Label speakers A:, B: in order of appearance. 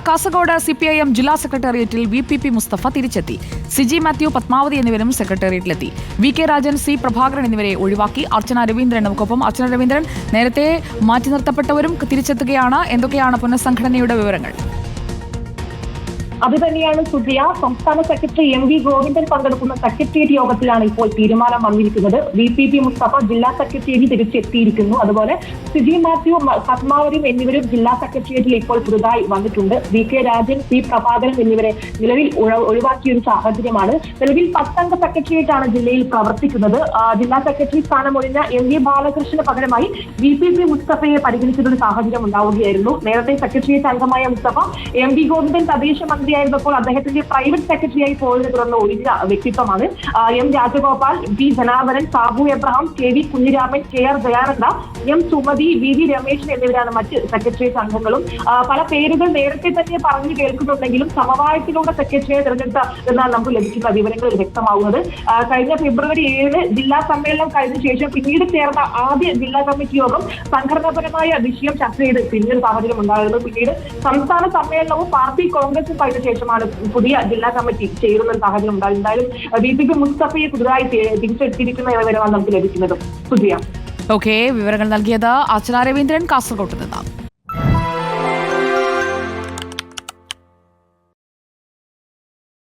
A: Kasaragod C P I M ജില്ലാ സെക്രട്ടേറിയറ്റിൽ V P P Mustafa തിരിച്ചെത്തി. സിജി മാത്യു പത്മാവതി എന്നിവരും സെക്രട്ടേറിയറ്റിലെത്തി. V K Rajan C Prabhakaran എന്നിവരെ ഒഴിവാക്കി അർച്ചന രവീന്ദ്രൻ നമുക്കൊപ്പം അർച്ചന രവീന്ദ്രൻ നേരത്തെ മാറ്റി നിർത്തപ്പെട്ടവരും തിരിച്ചെത്തുകയാണ്. എന്തൊക്കെയാണ് പുനഃസംഘടനയുടെ വിവരങ്ങൾ?
B: അത് തന്നെയാണ് സുജിയ സംസ്ഥാന സെക്രട്ടറി എം വി ഗോവിന്ദൻ പങ്കെടുക്കുന്ന സെക്രട്ടേറിയറ്റ് യോഗത്തിലാണ് ഇപ്പോൾ തീരുമാനം വന്നിരിക്കുന്നത്. വി പി പി മുസ്തഫ ജില്ലാ സെക്രട്ടേറിയറ്റ് തിരിച്ചെത്തിയിരിക്കുന്നു. അതുപോലെ സിജി മാത്യു പത്മാവരും എന്നിവരും ജില്ലാ സെക്രട്ടേറിയറ്റിൽ ഇപ്പോൾ പുതുതായി വന്നിട്ടുണ്ട്. V K Rajan P Prabhakaran എന്നിവരെ നിലവിൽ ഒഴ- ഒഴിവാക്കിയ ഒരു സാഹചര്യമാണ്. നിലവിൽ പത്തംഗ സെക്രട്ടേറിയറ്റ് ആണ് ജില്ലയിൽ പ്രവർത്തിക്കുന്നത്. ജില്ലാ സെക്രട്ടറി സ്ഥാനമൊഴിഞ്ഞ എം വി ബാലകൃഷ്ണന് പകരമായി വി പി പി മുസ്തഫയെ പരിഗണിച്ചിട്ടൊരു സാഹചര്യം ഉണ്ടാവുകയായിരുന്നു. നേരത്തെ സെക്രട്ടേറിയറ്റ് അംഗമായ മുസ്തഫ എം വി ഗോവിന്ദൻ തദ്ദേശ മന്ത്രിയായിരുന്നപ്പോൾ അദ്ദേഹത്തിന്റെ പ്രൈവറ്റ് സെക്രട്ടറിയായി പോയതിനെ തുടർന്ന് ഒഴിഞ്ഞ വ്യക്തിത്വമാണ്. M Rajagopal V Janardhanan Sabu Abraham K V Kunhiraman K R Dayananda M Sumathi V V Rameshan എന്നിവരാണ് മറ്റ് സെക്രട്ടറി അംഗങ്ങളും പല പേരുകൾ നേരത്തെ തന്നെ പറഞ്ഞു കേൾക്കുന്നുണ്ടെങ്കിലും സമവായത്തിലൂടെ സെക്രട്ടറിയെ തിരഞ്ഞെടുത്ത എന്നാണ് നമുക്ക് ലഭിക്കുന്ന വിവരങ്ങൾ വ്യക്തമാവുന്നത്. കഴിഞ്ഞ ഫെബ്രുവരി ഏഴിന് ജില്ലാ സമ്മേളനം കഴിഞ്ഞ ശേഷം പിന്നീട് ചേർന്ന ആദ്യ ജില്ലാ കമ്മിറ്റി യോഗം സംഘടനാപരമായ വിഷയം ചർച്ച ചെയ്ത് പിന്നീട് സാഹചര്യം ഉണ്ടായിരുന്നു. പിന്നീട് സംസ്ഥാന സമ്മേളനവും പാർട്ടി കോൺഗ്രസും കഴിഞ്ഞ ശേഷമാണ് പുതിയ ജില്ലാ കമ്മിറ്റി ചേരുന്ന സാഹചര്യം ഉണ്ടായത്. എന്തായാലും ബി പി മുസ്തഫയെ പുതുതായി തിരിച്ചെടുത്തിരിക്കുന്ന വിവരമാണ് നമുക്ക് ലഭിക്കുന്നത് പുതിയ.
A: ഓക്കെ വിവരങ്ങൾ നൽകിയത് അർച്ചന രവീന്ദ്രൻ കാസർഗോഡ് നിന്നാണ്